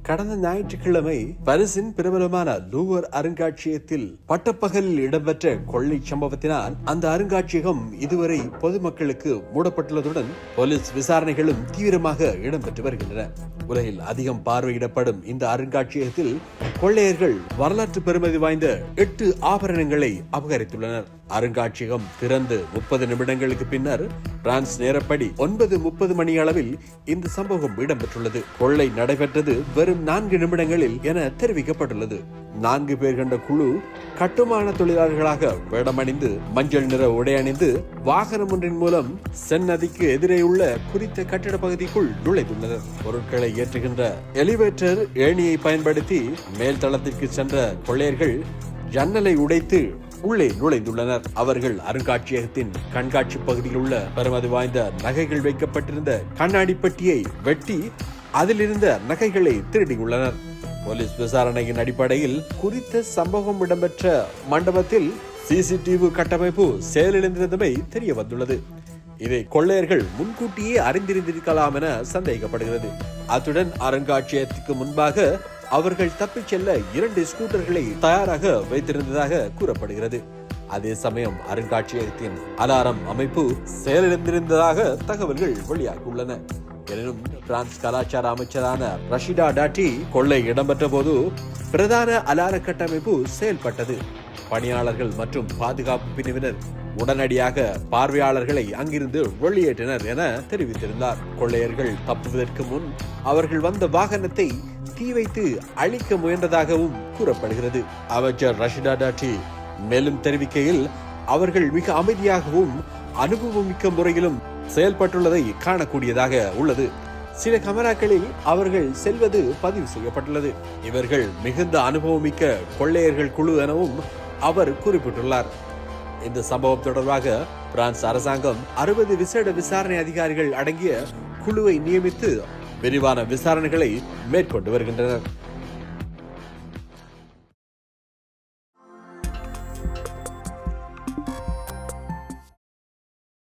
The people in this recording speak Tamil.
கடந்த ஞாயிற்றுக்கிழமை பரிசின் பிரபலமான லூவர் அருங்காட்சியகத்தில் பட்டப்பகலில் இடம்பெற்ற கொள்ளை சம்பவத்தினால் அந்த அருங்காட்சியகம் இதுவரை பொதுமக்களுக்கு மூடப்பட்டுள்ளதுடன் போலீஸ் விசாரணைகளும் தீவிரமாக இடம்பெற்று வருகின்றன. உலகில் அதிகம் பார்வையிடப்படும் இந்த அருங்காட்சியகத்தில் கொள்ளையர்கள் வரலாற்று பெருமதி வாய்ந்த எட்டு ஆபரணங்களை அபகரித்துள்ளனர். அருங்காட்சியகம் திறந்து முப்பது நிமிடங்களுக்கு பின்னர் பிரான்ஸ் நேரப்படி ஒன்பது முப்பது மணி அளவில் இந்த சம்பவம் இடம்பெற்றுள்ளது. கொள்ளை நடைபெற்றது வெறும் நான்கு நிமிடங்களில் என தெரிவிக்கப்பட்டுள்ளது. நான்கு பேர் கண்ட குழு கட்டுமான தொழிலாளர்களாக வேடமணிந்து மஞ்சள் நிற உடை அணிந்து வாகனம் ஒன்றின் மூலம் சென் நதிக்கு எதிரே உள்ள குறித்த கட்டிட பகுதிக்குள் நுழைந்துள்ளனர் பொருட்களை ஏற்றுகின்ற எலிவேட்டர் ஏணியை பயன்படுத்தி மேல்தளத்திற்கு சென்ற கொள்ளையர்கள் ஜன்னலை உடைத்து உள்ளே நுழைந்துள்ளனர். அவர்கள் அருங்காட்சியகத்தின் கண்காட்சி பகுதியில் உள்ள பெருமதி வாய்ந்த நகைகள் வைக்கப்பட்டிருந்த கண்ணாடி பெட்டியை வெட்டி அதிலிருந்த நகைகளை திருடியுள்ளனர். போலீஸ் விசாரணையின் அடிப்படையில் குறித்த சம்பவம் இடம்பெற்ற மண்டபத்தில் சிசிடிவி கட்டமைப்பு செயலிழந்திருந்தமை தெரிய வந்துள்ளது இதை கொள்ளையர்கள் முன்கூட்டியே அறிந்திருந்திருக்கலாம் என சந்தேகப்படுகிறது. அத்துடன் அருங்காட்சியகத்துக்கு முன்பாக அவர்கள் தப்பிச் செல்ல இரண்டு ஸ்கூட்டர்களை தயாராக வைத்திருந்ததாக கூறப்படுகிறது. அதே சமயம் அருங்காட்சியகத்தின் அலாரம் அமைப்பு செயலிழந்திருந்ததாக தகவல்கள் வெளியாகியுள்ளன. எனினும் பிரான்ஸ் கலாச்சார அமைச்சரான ரஷிடா டாட்டி கொள்ளை இடம்பெற்ற போது பிரதான அலார கட்டமைப்பு செயல்பட்டது. பணியாளர்கள் மற்றும் பாதுகாப்பு பிரிவினர் உடனடியாக பார்வையாளர்களை அங்கிருந்து வெளியேற்றினர் என தெரிவித்திருந்தார். கொள்ளையர்கள் தப்புவதற்கு முன் அவர்கள் வந்த வாகனத்தை தீ வைத்து அழிக்க முயன்றதாகவும் கூறப்படுகிறது. அமைச்சர் ரஷிடா டாட்டி மேலும் தெரிவிக்கையில் அவர்கள் மிக அமைதியாகவும் அனுபவமிக்க முறையிலும் செயல்பட்டுள்ளதை காணக்கூடியதாக உள்ளது. சில கமராக்களில் அவர்கள் செல்வது பதிவு செய்யப்பட்டுள்ளது. இவர்கள் மிகுந்த அனுபவமிக்க கொள்ளையர்கள் குழு எனவும் அவர் குறிப்பிட்டுள்ளார். இந்த சம்பவம் தொடர்பாக பிரான்ஸ் அரசாங்கம் அறுபது விசேட விசாரணை அதிகாரிகள் அடங்கிய குழுவை நியமித்து விரிவான விசாரணைகளை மேற்கொண்டு வருகின்றனர்.